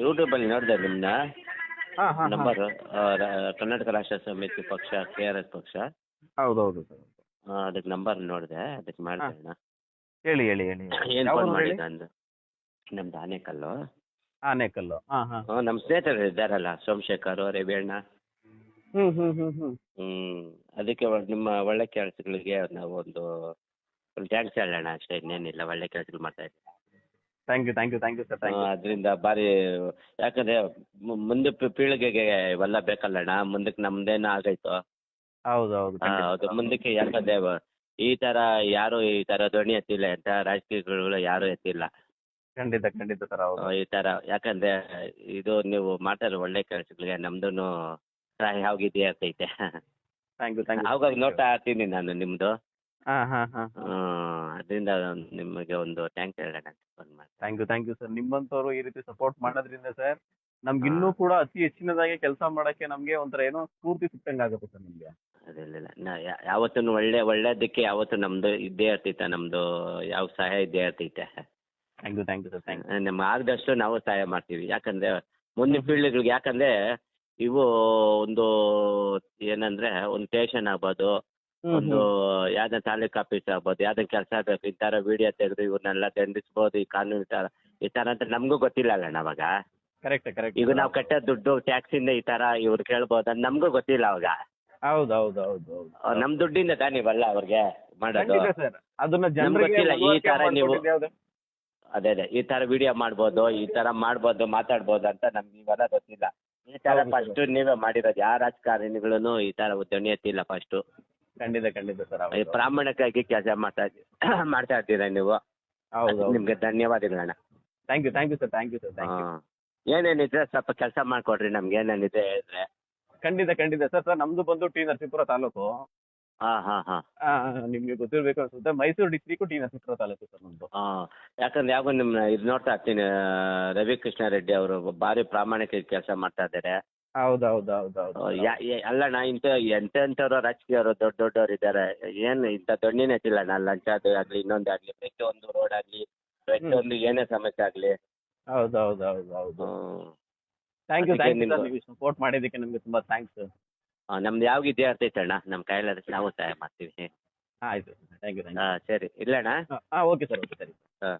ಯೂಟ್ಯೂಬಲ್ಲಿ ನೋಡಿದೆ ನಿಮ್ಮನ್ನ ಹಾಂ ಹಾಂ ನಂಬರು ಕರ್ನಾಟಕ ರಾಷ್ಟ್ರ ಸಮಿತಿ ಪಕ್ಷ ಕೆ ಆರ್ ಎಸ್ ಪಕ್ಷ. ಹೌದು ಹೌದು ಸರ್ ಆ, ಅದಕ್ಕೆ ನಂಬರ್ ನೋಡಿದೆ ಅದಕ್ಕೆ ಮಾಡಿದೆ ಅಣ್ಣ. ಹೇಳಿ ಹೇಳಿ ಹೇಳಿ ಏನು ಫೋನ್ ಮಾಡಿದ್ದ ಅಂದು? ನಮ್ದು ಆನೇಕಲ್ಲು. ಆನೇಕಲ್ಲು. ಹಾಂ ಹಾಂ. ಹ್ಞೂ ನಮ್ಮ ಸ್ನೇಹಿತರು ಇದ್ದಾರಲ್ಲ ಸೋಮಶೇಖರ್ ರವಿಯಣ್ಣ ಹ್ಞೂ ಹ್ಞೂ ಹ್ಞೂ ಹ್ಞೂ ಹ್ಞೂ ಅದಕ್ಕೆ ಒ- ನಿಮ್ಮ ಒಳ್ಳೆ ಕೆಲಸಗಳಿಗೆ ನಾವು ಒಂದು ಒಂದು ಥ್ಯಾಂಕ್ಸ್ ಹೇಳೋಣ ಅಷ್ಟೇ ಇನ್ನೇನಿಲ್ಲ ಒಳ್ಳೆ ಕೆಲಸಗಳು ಮಾಡ್ತಾ ಇದ್ದೀವಿ thank you thank you thank you sir thank you ಅದರಿಂದ ಬಾರಿ ಯಾಕಂದ್ರೆ ಮು- ಮುಂದೆ ಪಿ- ಪೀಳಿಗೆಗೆ ಇವೆಲ್ಲ ಬೇಕಲ್ಲಣ್ಣ ಮುಂದಕ್ಕೆ ನಮ್ದೇನ ಆಗೈತು? ಹೌದು ಹೌದು ಹೌದು ಮುಂದಕ್ಕೆ ಯಾಕಂದ್ರೆ ವ- ಈ ತರ ಯಾರು ಈ ತರ ಧ್ವನಿ ಎತ್ತಿಲ್ಲ ಎಂತ ರಾಜಕೀಯಗಳು ಯಾರು ಎತ್ತಿಲ್ಲ. ಖಂಡಿತ ಖಂಡಿತ ಸರ್ ಆ, ಈ ತರ ಯಾಕಂದ್ರೆ ಇದು ನೀವು ಮಾಡ್ತಾರೆ ಒಳ್ಳೆ ಕೆಲಸಗಳಿಗೆ ನಮ್ದು ಸಹಾಯ ಹೋಗಿದ್ದೇ ಇರ್ತೈತೆ ಥ್ಯಾಂಕ್ ಯು ಥ್ಯಾಂಕ್ ಯು ಅವಾಗ ನೋಡ್ತಾ ಇರ್ತೀನಿ ನಾನು ನಿಮ್ದು. ಹಾಂ ಹಾಂ ಹಾಂ ಅದರಿಂದ ನಿಮಗೆ ಒಂದು ಟ್ಯಾಂಕ್ ಹೇಳೋಣ ಫೋನ್ ಮಾಡಿ thank you thank you sir ನಿಮ್ಮಂತವರು ಈ ರೀತಿ ಸಪೋರ್ಟ್ ಮಾಡೋದ್ರಿಂದ ಸರ್ ನಮ್ಗೆ ಇನ್ನೂ ಕೂಡ ಅತಿ ಹೆಚ್ಚಿನದಾಗಿ ಕೆಲಸ ಮಾಡಕ್ಕೆ ನಮಗೆ ಒಂಥರ ಏನೋ ಸ್ಫೂರ್ತಿ ಸಿಕ್ಕಂಗೆ ಆಗುತ್ತೆ ಸರ್ ನಿಮಗೆ. ಅದಿಲ್ಲ ನಾ ಯಾವತ್ತೂ ಒಳ್ಳೆ ಒಳ್ಳೇದಕ್ಕೆ ಯಾವತ್ತೂ ನಮ್ದು ಇದ್ದೇ ಇರ್ತೈತೆ ನಮ್ದು ಯಾವ ಸಹಾಯ ಇದ್ದೇ ಇರ್ತೈತೆ. Thank you thank you sir thank you ನಮ್ಮ ಆದಷ್ಟು ನಾವು ಸಹಾಯ ಮಾಡ್ತೀವಿ. ಯಾಕಂದ್ರೆ ಮುಂದಿನ ಪೀಳಿಗೆಗಳಿಗೆ ಯಾಕಂದ್ರೆ ಇವು ಒಂದು ಏನಂದ್ರೆ ಒಂದು ಸ್ಟೇಷನ್ ಆಗ್ಬೋದು ಒಂದು ಯಾವ್ದೋ ತಾಲೂಕ್ ಆಫೀಸ್ ಆಗ್ಬೋದು ಯಾವ್ದನ ಕೆಲಸ ಆಗ್ಬೇಕು ಈ ಥರ ವಿಡಿಯೋ ತೆಗೆದು ಇವ್ರನ್ನೆಲ್ಲ ದಂಡಿಸ್ಬೋದು ಈ ಕಾನೂನು ಈ ಥರ ಈ ಥರ ಅಂತ ನಮಗೂ ಗೊತ್ತಿಲ್ಲ ಅಲ್ಲಣ್ಣ ಅವಾಗ. ಕರೆಕ್ಟ್ ಕರೆಕ್ಟ್ ಈಗ ನಾವು ಕಟ್ಟೋ ದುಡ್ಡು ಟ್ಯಾಕ್ಸಿಂದ ಈ ತರ ಇವ್ರು ಕೇಳ್ಬೋದು ಅಂತ ನಮಗೂ ಗೊತ್ತಿಲ್ಲ ಅವಾಗ. ಹೌದು ಹೌದು ಹೌದು ಹೌದು. ಆ, ನಮ್ ದುಡ್ಡಿಂದ ತಾನೇ ಅವ್ರಿಗೆ ಮಾಡೋದು? ಖಂಡಿತ ಸರ್. ಅದನ್ನ ಜನರಿಗೆ ಗೊತ್ತಿಲ್ಲ, ಈ ತರ ನೀವು- ಅದೇ ಅದೇ ಈ ತರ ವಿಡಿಯೋ ಮಾಡ್ಬೋದು ಈ ತರ ಮಾಡ್ಬೋದು ಮಾತಾಡ್ಬೋದು ಅಂತ ನಮ್ಗೆ ಇವೆಲ್ಲ ಗೊತ್ತಿಲ್ಲ. ಈ ತರ ಹೌದು ಫಸ್ಟ್ ನೀವೇ ಮಾಡಿರೋದು ಯಾವ ರಾಜಕಾರಣಿಗಳು ಈ ತರ ಧ್ವನಿ ಎತ್ತಿಲ್ಲ ಫಸ್ಟ್ ಖಂಡಿತ ಖಂಡಿತ ಸರ್ ಹೌದು. ಪ್ರಾಮಾಣಿಕವಾಗಿ ಕೆಲಸ ಮಾಡ್ತಾ ಇದ್ದೀರ ಮಾಡ್ತಾ ಇದ್ದೀರಾ ನೀವು? ಹೌದು ಹೌದು. ನಿಮ್ಗೆ ಧನ್ಯವಾದಗಳಣ್ಣ thank you thank you sir thank you sir thank you. ಏನೇನಿದ್ರೆ ಸ್ವಲ್ಪ ಕೆಲಸ ಮಾಡ್ಕೊಡ್ರಿ ನಮ್ಗೆ ಏನೇನಿದೆ ಹೇಳಿದ್ರೆ. ಖಂಡಿತ ಖಂಡಿತ. ಸರ್ ಸರ್ ನಮ್ದು ಬಂದು ಟಿ ನರಸೀಪುರ ತಾಲೂಕು. ಹಾ ಹಾ ಹಾ. ಆ, ನಿಮ್ಗೆ ಗೊತ್ತಿರ್ಬೇಕು ಅನ್ಸುತ್ತೆ. Mysuru district T Narasipura taluk sir ನಮ್ದು. ಹಾ. ಯಾಕಂದ್ರೆ ಯಾವಾಗ ನಿಮ್ಮ ಇದು ನೋಡ್ತಾ ಇರ್ತೀನಿ ಆ, ರವಿ ಕೃಷ್ಣ ರೆಡ್ಡಿ ಅವರು ಭಾರಿ ಪ್ರಾಮಾಣಿಕ ಕೆಲಸ ಮಾಡ್ತಾ ಇದ್ದಾರೆ. ಹೌದು ಇಂತ ಎಂತ ಹೌದು. ಆ, ಯಾ- ಯಾ- ಅಲ್ಲಣ್ಣ ಇಂಥ ಎಂತೆಂಥವ್ರು ರಾಜಕೀಯವರು ದೊಡ್ಡ ದೊಡ್ಡವ್ರು ಇದ್ದಾರೆ. ಏನು ಇಂಥ ದೊಣ್ಣೆನೇ ನಾ ಲಂಚ ಅದು ಆಗಲಿ ಇನ್ನೊಂದು ಆಗಲಿ ಪ್ರತಿಯೊಂದು ರೋಡ್ ಆಗಲಿ ಪ್ರತಿಯೊಂದು ಏನೇ ಸಮಸ್ಯೆ ಆಗಲಿ. ಹೌದು ಹೌದು ಹೌದು ಹೌದು ಥ್ಯಾಂಕ್ ಯು ಥ್ಯಾಂಕ್ ಯು ನಿಮ್ಗೆ- ಸಪೋರ್ಟ್ ಮಾಡಿದ್ದಕ್ಕೆ ನಿಮಗೆ ತುಂಬಾ ಥ್ಯಾಂಕ್ಸ್ ನಮ್ದು ಯಾವ ವಿದ್ಯಾರ್ಥಿ ಅಣ್ಣ? ನಮ್ಮ ಕೈಲಾದಷ್ಟು ನಾವು ಸಹಾಯ ಮಾಡ್ತೀವಿ. ಆಯ್ತು. ಥ್ಯಾಂಕ್ ಯು ಥ್ಯಾಂಕ್ ಆ, ಸರಿ. ಇಲ್ಲಣ್ಣ? ಅಣ್ಣ ಹಾಂ ಓಕೆ ಸರ್ ಓಕೆ ಸರಿ. ಹಾಂ.